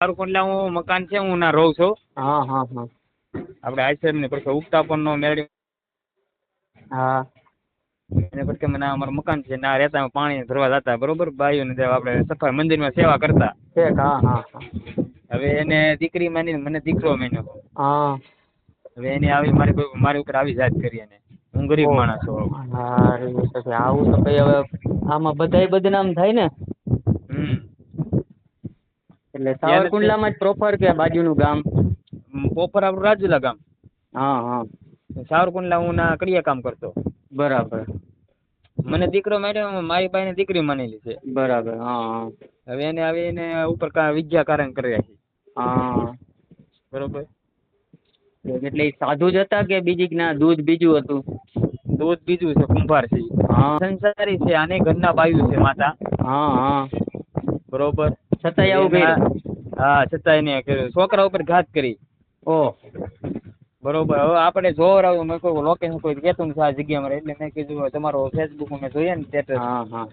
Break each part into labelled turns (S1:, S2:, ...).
S1: મારું કોટલા હું મકાન છે હું ના રહું છું.
S2: હા હા હા.
S1: આપણે આશ્રમ ને પછી ઉગતા પણ નો મેળવી
S2: હા.
S1: એને પછી મને અમારું મકાન છે ના રહેતા પાણી ભરવા જતા બરોબર? બાઈઓને જે આપણે સફાઈ મંદિરમાં સેવા કરતા.
S2: છે હા હા
S1: હવે એને દીકરી માની મને દીકરો માન્યો.
S2: હા.
S1: હવે એને આવી મારી મારી ઉપર આવી જાત કરી એને. હું ગરીબ. માણસ છું.
S2: આવું તો કઈ હવે આમાં બધાય બદનામ થાય ને. એટલે સાવરકુંડલામાં જ પ્રોપર કે બાજુનું ગામ?
S1: પોપર આપણું રાજુલા ગામ.
S2: હા હા.
S1: સાવરકુંડલા હું ના કડિયા કામ કરતો.
S2: બરાબર.
S1: મને દીકરો માર્યો મારી બાઈને દીકરી માનેલી છે.
S2: બરાબર હા
S1: હવે એને આવી એને ઉપર કા વિદ્યા કારણ કરી રાખી.
S2: હા.
S1: બરોબર.
S2: એટલે સાધુ જ હતા કે બીજી ના દૂધ બીજું હતું?
S1: દૂધ બીજું છે કુંભાર છે
S2: હા.
S1: સંસારી છે આને ઘરના બાયુ છે માતા.
S2: હા હા.
S1: બરોબર.
S2: છતાંય આવું કર્યું.
S1: હા છતાંય એને કર્યું. છોકરા ઉપર ઘાત કરી.
S2: ઓહ
S1: બરોબર. હવે આપણે જોર આવ્યું મેં કોઈ લોકેશન કોઈ કહેતું નથી આ જગ્યામાં. એટલે મેં કીધું તમારો ફેસબુક મેં જોઈએ ને સ્ટેટસ
S2: હા હા.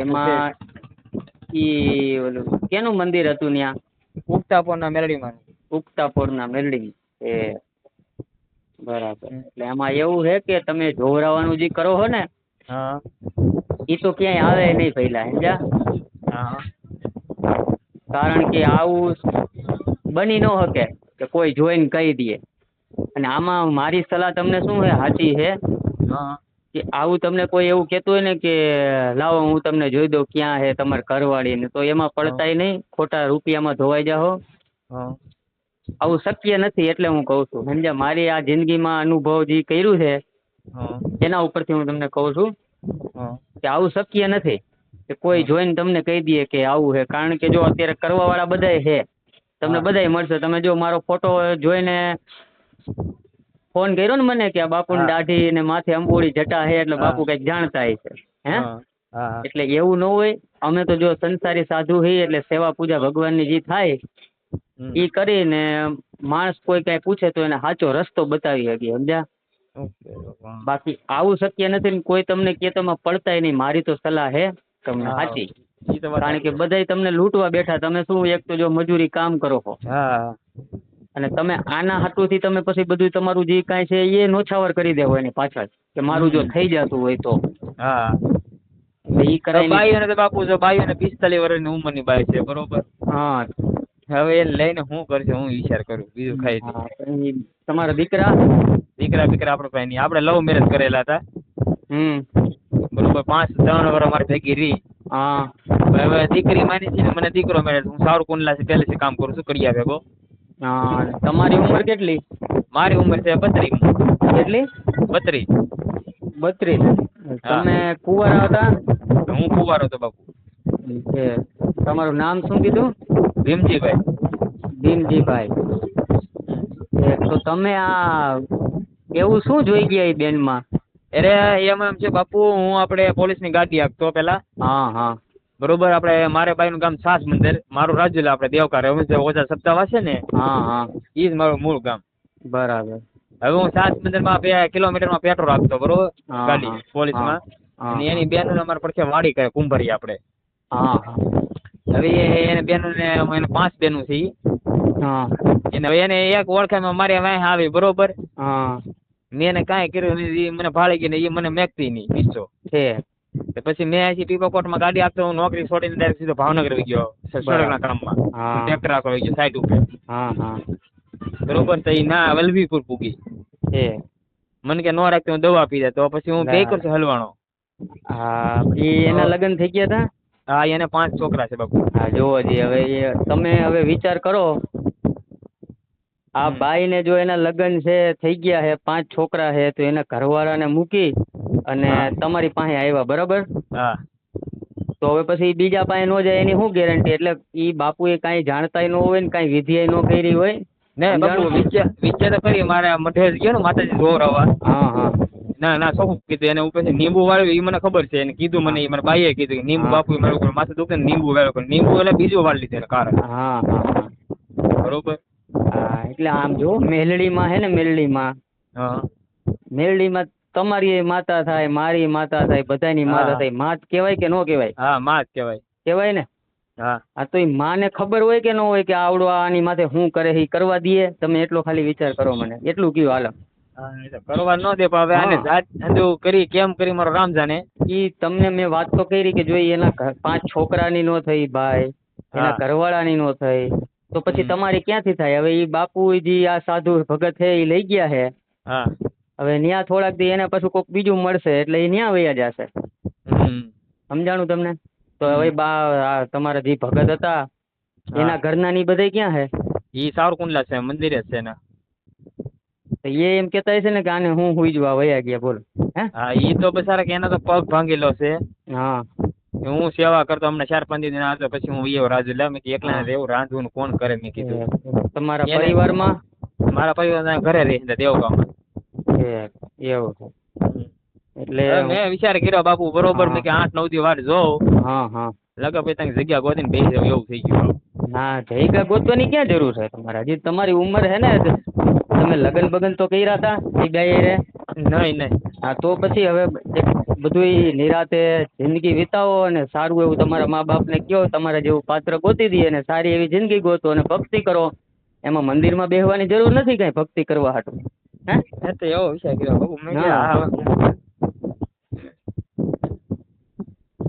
S2: એમાં ઈ ઓલું કેનું મંદિર હતું ત્યાં?
S1: ઉગતાપોરના મેરડીમાં.
S2: ઉગતાપોરના મેલડી એ બરાબર. એટલે એમાં એવું છે કે તમે જોવરાવાનું જે કરો છો ને
S1: હા.
S2: એ તો ક્યાંય આવે નહીં પહેલા સમજ્યા?
S1: હા.
S2: કારણ કે આવું બની ન શકે કે કોઈ જોઈને કહી દે. અને આમાં મારી સલાહ તમને શું છે? સાચી છે કે આવું તમને કોઈ એવું કહેતું હોય ને કે લાવો હું તમને જોઈ દઉં ક્યાં છે તમારે ઘરવાળીને. તો એમાં પડતાય નહીં. ખોટા રૂપિયામાં ધોવાઈ જાઓ. આવું શક્ય નથી એટલે હું કહું છું. સમજ્યા? મારી આ જિંદગીમાં અનુભવ જે કર્યું છે
S1: હા.
S2: એના ઉપરથી હું તમને કહું છું કે આવું શક્ય નથી. કે કોઈ જોઈને તમને કહી દે કે આવું છે. કારણ કે જો અત્યારે કરવા વાળા બધાય છે. તમને
S1: બધા
S2: બધાય મળશે. તમે જો મારો ફોટો જોઈને ફોન કર્યો ને મને કે આ બાપુની
S1: હા.
S2: દાઢી ને માથે અંબોળી જટા છે એટલે બાપુ કંઈક જાણતા હશે. હે?
S1: હા. હા
S2: એટલે એવું ન હોય. અમે તો જો સંસારી સાધુ છીએ એટલે સેવા પૂજા ભગવાનની જે થાય. એ કરીને માણસ કોઈ કઈ પૂછે તો એને સાચો રસ્તો બતાવી શકીએ સમજ્યા? બાકી આવું શક્ય નથી ને કોઈ તમને કે તમે પડતાય નહીં. મારી તો સલાહ છે તમને સાચી કારણ કે. બધાય તમને લૂંટવા બેઠા તમે શું એક તો જો મજૂરી કામ કરો છો?
S1: હા.
S2: અને તમે આના હાટુથી તમે પછી બધું તમારું જે કાંઈ છે એ નોછાવર કરી દેવો એની પાછળ કે મારું જો થઈ જતું હોય તો.
S1: હા.
S2: ઈ કરાય નહીં.
S1: બાઈઓને બાપુ જો બાઈઓને પિસ્તાલીસ વર્ષની ઉંમરની બાઈ છે બરોબર?
S2: હા.
S1: હવે એને લઈને હું કરશે હું વિચાર કરું બીજું ખાઈ
S2: તમારા દીકરા?
S1: દીકરા દીકરા આપણે નહીં. આપણે લવ મેરેજ કરેલા હતા.
S2: હમ.
S1: બરોબર પાંચ ત્રણ વર્ષ મારી ભેગી રહી.
S2: હા.
S1: હવે દીકરી માની છે ને મને દીકરો મળે હું સારું કુંડલા પહેલેથી કામ કરું છું કડિયા ભેગો
S2: હા તમારી ઉંમર કેટલી?
S1: મારી ઉંમર છે બત્રીસ.
S2: કેટલી?
S1: બત્રીસ.
S2: બત્રીસ. તમે કુંવારા હતા?
S1: હું કુંવારો હતો બાપુ.
S2: છે. તમારું નામ શું કીધું?
S1: ભીમજીભાઈ.
S2: ભીમજીભાઈ. તો તમે આ એવું શું જોઈ ગયા એ બેનમાં?
S1: અરે એમાં એમ છે બાપુ હું આપણે પોલીસની ગાડી આપતો પેલા.
S2: હા હા.
S1: બરોબર આપણે મારે બાઈનું ગામ સાસ મંદિર. મારું રાજ્ય આપણે દેવકાર. ઓછા સપ્તાહ વાસે ને.
S2: હા હા.
S1: ઈ જ મારું મૂળ ગામ.
S2: બરાબર.
S1: હવે હું સાત મંદિરમાં બે કિલોમીટરમાં પેટ્રોલ રાખતો બરોબર? ગાડી
S2: પોલીસ
S1: પોલીસમાં અને એની બેન અમારે પડખે વાડી કરે કુંભરી આપણે
S2: હા હા.
S1: હવે એ- એને બેનોને એને પાંચ બેનું છે
S2: હા.
S1: એને હવે એને એક ઓળખાણમાં મારી આવી બરોબર?
S2: હા.
S1: મેં એને કાંઈ કર્યું નહીં એ મને ભાળી ગઈ ને એ મને મેકતી નહીં પીછો
S2: છે.
S1: તો પછી મેં અહીંથી પીપાકોટમાં ગાડી આપતો હું નોકરી છોડીને ડાયરેક્ટ સીધો ભાવનગર ગયો સડકના કામમાં. ટ્રેક્ટર રાખવા ગયો સાઈડ ઉપર.
S2: હા હા.
S1: બરોબર તો એ ના વલભીપુર પૂગી.
S2: છે
S1: મને કે નો રાખતો હું દવા પી દે તો પછી હું બે. કરશું હલવાનો.
S2: હા એ એના લગ્ન થઈ ગયા હતા
S1: હા એને પાંચ છોકરા છે બાપુ.
S2: હા જોવો જી હવે તમે હવે વિચાર કરો આ ભાઈને જો એના લગ્ન છે થઈ ગયા છે પાંચ છોકરા છે તો એના ઘરવાળાને મૂકી અને તમારી પાસે આવ્યા બરાબર?
S1: હા.
S2: તો હવે પછી બીજા પાસે ન જાય એની શું ગેરંટી એટલે ઈ બાપુએ કાંઈ જાણતાય ન હોય ને કાંઈ વિધિ ન કરી હોય.
S1: ને બાપુ વિચાર વિચાર કરી મારે મઢે ગયો ને માતાજી જોર આવવા
S2: હા હા.
S1: ના ના શું કીધું? એને ઉપર લીંબુ વાળ્યું એ મને ખબર છે. એને કીધું મને મારા બાઈએ કીધું કે
S2: લીંબુ
S1: બાપુ મારું માથું દુખે લીંબુ વાળ્યો. લીંબુ એટલે બીજું વાળી લીધેલું કારણ.
S2: હા.
S1: બરોબર?
S2: હા એટલે આમ જો મેલડીમાં હે ને મેલડીમાં.
S1: હા.
S2: મેલડીમાં તમારી માતા થાય મારી માતા થાય બધાની માતા થાય. માત કહેવાય કે નો કહેવાય?
S1: હા માત કહેવાય.
S2: કહેવાય ને?
S1: હા.
S2: આ તો એ માને ખબર હોય કે ન હોય કે આવડો આની માથે શું કરે એ કરવા દઈએ? તમે એટલો ખાલી વિચાર કરો મને. એટલું કયું હાલ.
S1: કરવા ન દે પણ હવે આને જાત ધંધો કરી કેમ કરી મારો રામ જાને
S2: ઈ તમને મેં વાત તો કરી કે જો એના પાંચ છોકરાની નો થઈ ભાઈ. એના ઘરવાળાની નો થઈ. તો પછી તમારે ક્યાંથી થાય? હવે ઈ બાપુજી આ સાધુ ભગત છે એ લઈ ગયા છે.
S1: હા.
S2: હવે ન્યા થોડાક દી એને પાછું કોઈક બીજું મળશે એટલે એ ન્યા વયા જશે. સમજાણું તમને? તો હવે બા તમારા જે ભગત હતા એના ઘરના ની બધે ક્યાં છે?
S1: ઈ સાવરકુંડલા છે મંદિરે છે ને
S2: તો એ એમ કેતા હશે ને કે આને હું હુઈ જવા વયા ગયા બોલો. હે?
S1: હા ઈ તો બસારા કે એનો તો પગ ભાંગેલો છે.
S2: હા.
S1: હું સેવા કરતો હમણાં ચાર પાંચ દિન આવતો પછી હું ઈયો રાજુ લે મેં એકલા. રહેવું રાંધવું કોણ કરે? મેં કીધું.
S2: તમારા પરિવારમાં?
S1: મારા પરિવાર ઘરે રહી છે દેવગામમાં.
S2: એવું છે. એટલે
S1: મેં વિચાર કર્યો બાપુ બરોબર મેં કે આઠ નવ દી વાર જોઉં
S2: હા હા.
S1: લગા પછી તને જગ્યા ગોતીને બેસી જાવ એવું થઈ ગયું.
S2: ના જગ્યા ગોતવાની ક્યાં જરૂર છે તમારે? હજી તમારી ઉંમર છે ને તમે લગન બગન તો કર્યા હતા એ રે?
S1: નહીં નહીં.
S2: હા તો પછી હવે એક બધુંય નિરાતે જિંદગી વિતાવો અને સારું એવું તમારા મા બાપને કહો તમારા જેવું પાત્ર ગોતી દઈએ અને સારી એવી જિંદગી ગોતો અને ભક્તિ કરો. એમાં મંદિરમાં બેહવાની જરૂર નથી કાંઈ ભક્તિ કરવા હાટું. હે?
S1: મેં તો એવો વિચાર કર્યો બાપુ. મેં કીધું
S2: હા.
S1: હા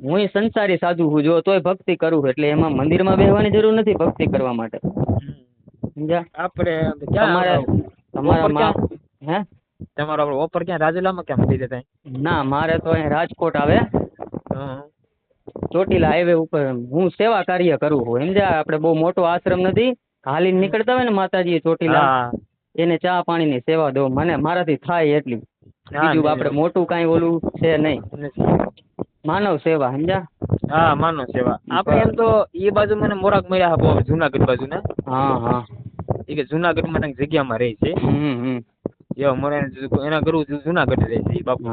S2: હું સંસારી સાધુ છું જો તોય ભક્તિ કરું એટલે એમાં મંદિરમાં બેહવાની જરૂર નથી ભક્તિ કરવા માટે. સમજ્યા?
S1: આપણે
S2: તમારા તમારા મા હે?
S1: તમારો આપણો ઓફર ક્યાં? રાજુલામાં ક્યાં મળી જતા
S2: ના મારે તો અહીં રાજકોટ આવે. ચોટીલા હાઈવે ઉપર હું સેવા કાર્ય કરું છું. સમજ્યા? આપણે બહુ મોટો આશ્રમ નથી. હાલીને નીકળતા હોય ને માતાજી ચોટીલા એને ચા પાણીની સેવા દઉં. મને મારાથી થાય એટલી. બીજું આપણે મોટું કાંઈ ઓલું છે નહીં. માનવ સેવા સમજ્યા?
S1: હા માનવ સેવા. આપણે એમ તો એ બાજુ મને મોરાક મળ્યા બહુ જુનાગઢ બાજુ ને
S2: હા હા.
S1: એ કે જુનાગઢમાં જગ્યામાં રહે છે.
S2: હમ હમ.
S1: એવા એના ગરુ જુનાગઢ રહે છે બાપુ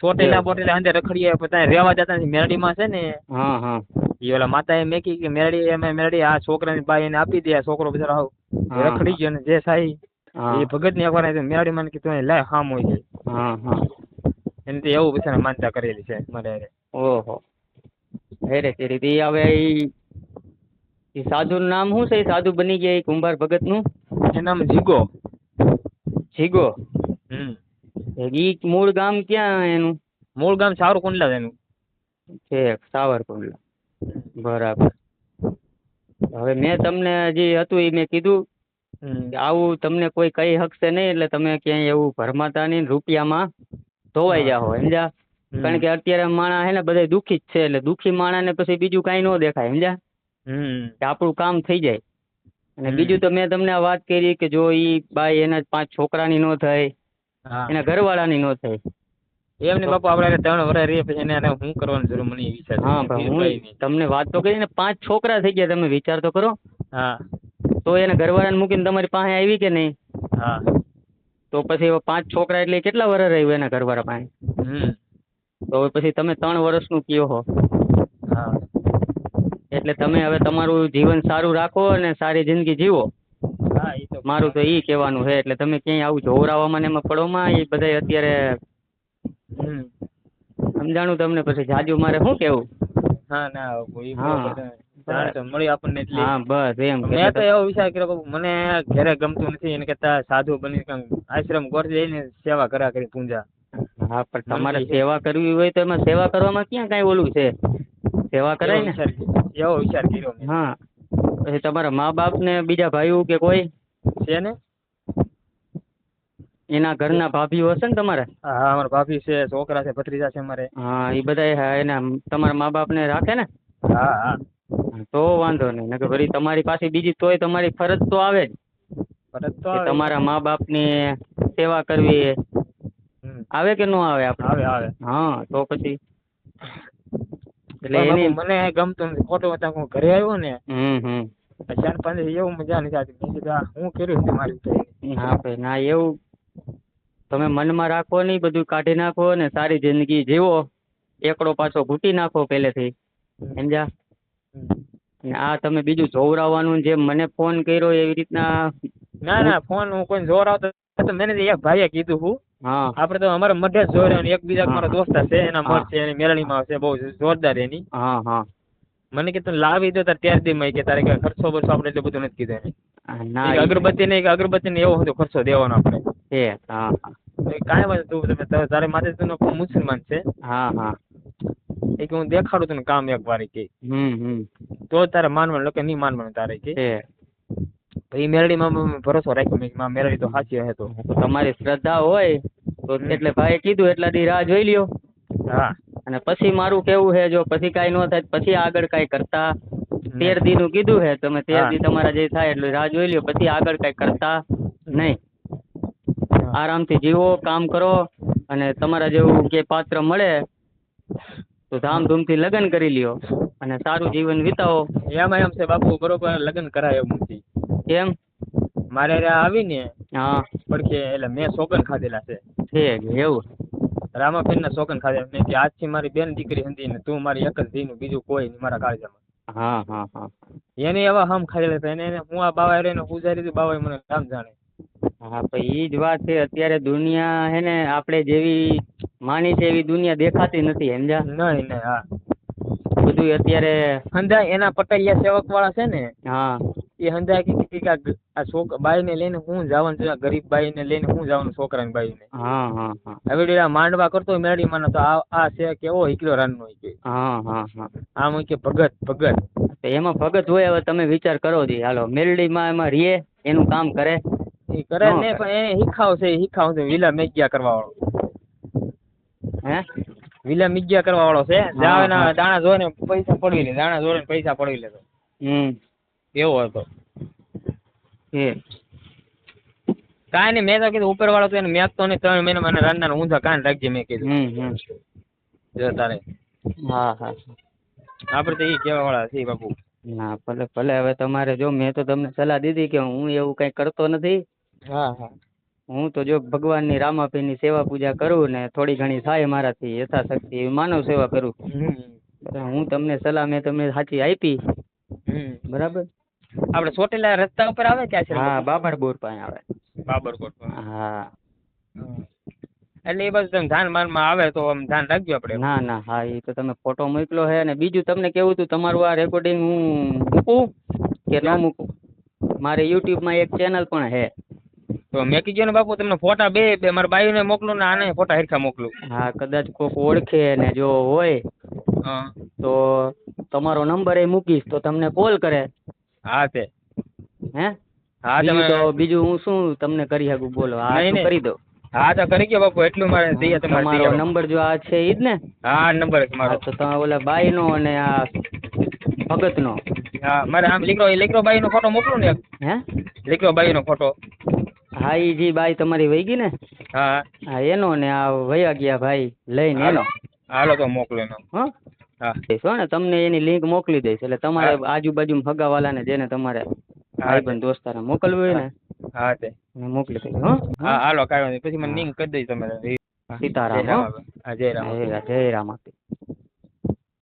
S1: ચોટીલા બોટેલા અંદર રખડીએ પછી રહેવા જતા મેરડીમાં છે ને
S2: હા હા.
S1: એ ઓલા માતાએ મેકી કે મેરડી એમ મેરડી આ છોકરાની બાઈ એને આપી દે આ છોકરો બિચારો હાવ રખડી ગયો ને જે
S2: સાહી
S1: એ ભગતની અખબાર મેરડી માં કીધું લાય હામ હોય છે.
S2: હા હા.
S1: એને તો એવું બિચારા માનતા કરેલી છે મારે.
S2: ઓહો. હેરે દી હવે એ સાધુ નામ શું છે? સાધુ બની ગયા એ કુંભાર ભગતનું?
S1: એનું નામ જીગો.
S2: જીગો?
S1: હમ.
S2: ઈ મૂળ ગામ ક્યાં એનું?
S1: મૂળ ગામ સાવરકુંડલા એનું.
S2: છે સાવરકુંડલા. બરાબર. હવે મેં તમને જે હતું એ મેં કીધું આવું તમને કોઈ કહી શકશે નહીં એટલે તમે ક્યાંય એવું ભરમાતા નહીં રૂપિયામાં ધોવાઈ જાઓ સમજ્યા? કારણ કે અત્યારે માણસ હે ને બધા દુઃખી જ છે એટલે દુઃખી માણસને પછી બીજું કાંઈ ન દેખાય સમજ્યા?
S1: હમ.
S2: કે આપણું કામ થઈ જાય. અને બીજું તો મેં તમને આ વાત કરી કે જો ઈ બાઈ એના પાંચ છોકરાની નો
S1: થાય
S2: એના ઘરવાળાની નો થાય.
S1: એમને બાપુ આપણે ત્રણ વર્ષ રહીએ પછી એને હું કરવાનું જરૂર મને વિચાર
S2: હા હું તમને વાત તો કરી ને પાંચ છોકરા થઈ ગયા તમે વિચાર તો કરો.
S1: હા.
S2: તો એના ઘરવાળાને મૂકીને તમારી પાસે આવી કે નહીં?
S1: હા.
S2: તો પછી પાંચ છોકરા એટલે કેટલા વર્ષ રહ્યું એના ઘરવાળા પાસે?
S1: હમ.
S2: તો પછી તમે ત્રણ વર્ષનું કયો હા? એટલે તમે હવે તમારું જીવન સારું રાખો અને સારી જિંદગી જીવો.
S1: હા એ તો
S2: મારું તો ઈ કહેવાનું છે એટલે તમે ક્યાંય આવું જોવરાવામાં ને એમાં પડોમાં? એ બધા અત્યારે સમજાણું તમને? પછી જાજુ મારે શું કેવું
S1: હા ના કોઈ મળી આપણને એટલી.
S2: હા બસ એમ
S1: મેં તો એવો વિચાર કર્યો કે મને ઘરે ગમતું નથી એને કરતા સાધુ બની આશ્રમ ગોઠવી દઈને સેવા કરા કરી પૂજા.
S2: હા પણ તમારે સેવા કરવી હોય તો એમાં સેવા કરવામાં ક્યાં કાંઈ ઓલું છે? સેવા કરાય ને?
S1: એવો વિચાર કર્યો
S2: હા. પછી તમારા મા બાપ ને બીજા ભાઈઓ કે કોઈ?
S1: છે ને
S2: એના ઘરના ભાભીઓ હશે ને તમારે?
S1: હા અમારા ભાભી છે છોકરા છે ભત્રીજા છે અમારે.
S2: હા એ બધા એના તમારા મા બાપ ને રાખે ને?
S1: હા હા.
S2: તો વાંધો નહીં. નકર વળી તમારી પાસે બીજી તોય તમારી ફરજ તો આવે જ.
S1: ફરજ તો આવે.
S2: તમારા મા બાપની સેવા કરવી આવે કે ન આવે આપણે
S1: આવે આવે.
S2: હા તો પછી એટલે એની
S1: મને ગમતું નથી. ખોટું હતા હું ઘરે આવ્યો ને ચાર પાંચ એવું મજા નથી આવતી. મેં કીધું હું કર્યું છે મારી
S2: હા ભાઈ. ના એવું તમે મનમાં રાખો નહીં બધું કાઢી નાખો ને સારી જિંદગી જીવો. એકડો પાછો ઘૂટી નાખો પહેલેથી. સમજ્યા? આ તમે બીજું જોવરાવવાનું જેમ મને ફોન કર્યો એવી રીતના
S1: ના ના ફોન હું કોઈ જોર આવતો તો મને તો એક ભાઈએ કીધું હું
S2: હા.
S1: આપણે તો અમારા મઢે જ જોઈ રહ્યા ને એકબીજા મારા દોસ્તાર છે એના મઢ છે એની મેળણીમાં છે બહુ જોરદાર એની.
S2: હા હા.
S1: મને કે તું લાવી દો તાર ત્યાર દી માં કે તારે કે ખર્ચો બરસો આપણે એટલે બધું નથી કીધું.
S2: ના
S1: અગરબત્તી ને એક અગરબત્તી ને એવો હતો ખર્ચો દેવાનો આપણે.
S2: હા
S1: તો એ કાંઈ વાત તું તમે તારે- માથે તું મુસલમાન છે?
S2: હા હા.
S1: એ કે હું દેખાડું તને કામ એક વાર કે.
S2: હમ હમ.
S1: તો તારે માનવાનું લોકો નહીં માનવાનું તારે કે. એ મેરડીમાં ભરોસો રાખ્યો મેં માં મેરડી તો સાચી હે તો.
S2: તમારી શ્રદ્ધા હોય તો એટલે ભાઈ કીધું એટલા દી રાહ જોઈ લ્યો.
S1: હા.
S2: અને પછી મારું કેવું છે જો પછી કાંઈ ન થાય પછી આગળ કાંઈ કરતા. તેર દીનું કીધું છે તમે તેર દી તમારા જે થાય એટલે રાહ જોઈ લ્યો પછી આગળ કાંઈ કરતા નહીં. આરામથી જીવો કામ કરો અને તમારા જેવું કે પાત્ર મળે તો ધામધૂમથી લગ્ન કરી લ્યો. અને સારું જીવન વિતાવો.
S1: એમ એમ છે બાપુ બરોબર લગ્ન કરાય એમ નથી
S2: કેમ
S1: મારે હારે આવીને
S2: હા.
S1: પડખે એટલે મેં સોગન ખાધેલા છે.
S2: ઠીક એવું.
S1: રામાબેન ના સોગન ખાધેલા મેં કે આજથી મારી બેન દીકરી હતી ને તું મારી એક જ દીનું બીજું કોઈ નહીં મારા કાળજામાં.
S2: હા હા હા.
S1: એને એવા હમ ખાધેલા હતા એને હું આ બાવા એને પૂજારી હતી બાવા મને કામ જાણે.
S2: હા તો એ જ વાત છે. અત્યારે દુનિયા હે ને આપણે જેવી માની છે એવી દુનિયા દેખાતી નથી સમજ્યા?
S1: નહીં નહીં હા.
S2: બધું અત્યારે
S1: હંધા એના પટેલિયા સેવક વાળા છે ને
S2: હા.
S1: એ હંધા કે આ ગ- બાઈ ને લઈને હું જવાનું છે ગરીબ ગરીબ બાઈને લઈને હું જવાનું છોકરાની બાઈને.
S2: હા હા હા.
S1: હવે માંડવા કરતો હોય માનો તો આ આ છે કેવો હિકલો રાનનો નો કે.
S2: હા હા હા.
S1: આમ કે ભગત ભગત.
S2: તો એમાં ભગત હોય હવે તમે વિચાર કરો દી હાલો મેલડીમાં એમાં રીએ એનું કામ કરે.
S1: એ કરે
S2: ને
S1: પણ એ હિખાવ છે હિખાવ છે વિલા મેગ્યા કરવા વાળો
S2: હે?
S1: વિલા મિગ્યા કરવા વાળો છે. જાવે
S2: ના
S1: દાણા જોઈને પૈસા પડવી લે દાણા જોઈને પૈસા પડવી લેતો
S2: હમ.
S1: એવો હતો.
S2: છે
S1: કાંઈ નહીં મેં તો કીધું ઉપર વાળો તો એને મેકતો નહીં ત્રણ મહિના મને રાંધના ઊંધા કાન રાખજે મેં કીધું.
S2: હમ હમ.
S1: જો તારે.
S2: હા હા.
S1: આપણે તો એ કહેવા વાળા છીએ બાપુ.
S2: ના ભલે ભલે હવે તમારે જો મેં તો તમને સલાહ દીધી કે હું એવું કંઈ કરતો નથી.
S1: હા હા.
S2: હું તો જો ભગવાનની રામાપીની સેવા પૂજા કરું ને થોડી ઘણી થાય મારાથી યથાશક્તિ એવી માનવ સેવા કરું. હું તમને સલાહ મેં તમને સાચી આપી. બરાબર?
S1: આપણે ચોટીલા રસ્તા ઉપર આવે ક્યાં છે
S2: હા બાબર બોર પાસે આવે.
S1: બાબરકોટ.
S2: હા.
S1: એટલે એ બધું ધ્યાન માનમાં આવે તો આમ ધ્યાન રાખજો આપણે.
S2: ના ના હા એ તો તમે ફોટો મોકલો છે અને બીજું તમને કેવું હતું તમારું આ રેકોર્ડિંગ હું મૂકું કે ન મૂકું? મારે યુટ્યુબમાં એક ચેનલ પણ છે
S1: તો મેં કીધું ને બાપુ તમને ફોટા બે બે મારા બાયુને મોકલું ને આને ફોટા હરખા મોકલું.
S2: હા કદાચ કોક ઓળખે ને જો હોય તો તમારો નંબર એ મૂકીશ તો તમને કોલ કરે.
S1: હા તે.
S2: હે?
S1: હા તમે
S2: તો બીજું હું શું તમને કરી શકું? બોલો
S1: હા
S2: કરી દો.
S1: હા તો કરી ગયો બાપુ એટલું મારે દઈએ તમારે
S2: નંબર જો આ છે ઈ જ ને?
S1: હા નંબર મારો.
S2: તો તમે ઓલા બાઈનો અને આ ભગતનો.
S1: હા મારે આમ લીકરો એ લીકરો બાઈ નો ફોટો મોકલું ને
S2: હે?
S1: લીકરો બાઈ નો ફોટો.
S2: હા ઈ જી બાઈ તમારી વહી ગઈ ને?
S1: હા.
S2: હા એનો ને આ વયા ગયા ભાઈ લઈને એનો.
S1: હાલો તો મોકલો એનો.
S2: હો?
S1: હા.
S2: દઈશ ને તમને એની લિંક મોકલી દઈશ. એટલે તમારે. આજુબાજુ ને જેને તમારે ભાઈબંધ દોસ્તારે મોકલવું હોય ને
S1: હા તે.
S2: મોકલી દઈશ હો?
S1: હા હાલો કાંઈ વાંધો નહીં. પછી મને લિંક કરી દઈશ તમે
S2: સીતારામ
S1: જય
S2: હો.
S1: જય રામ
S2: જય જય રામ આપી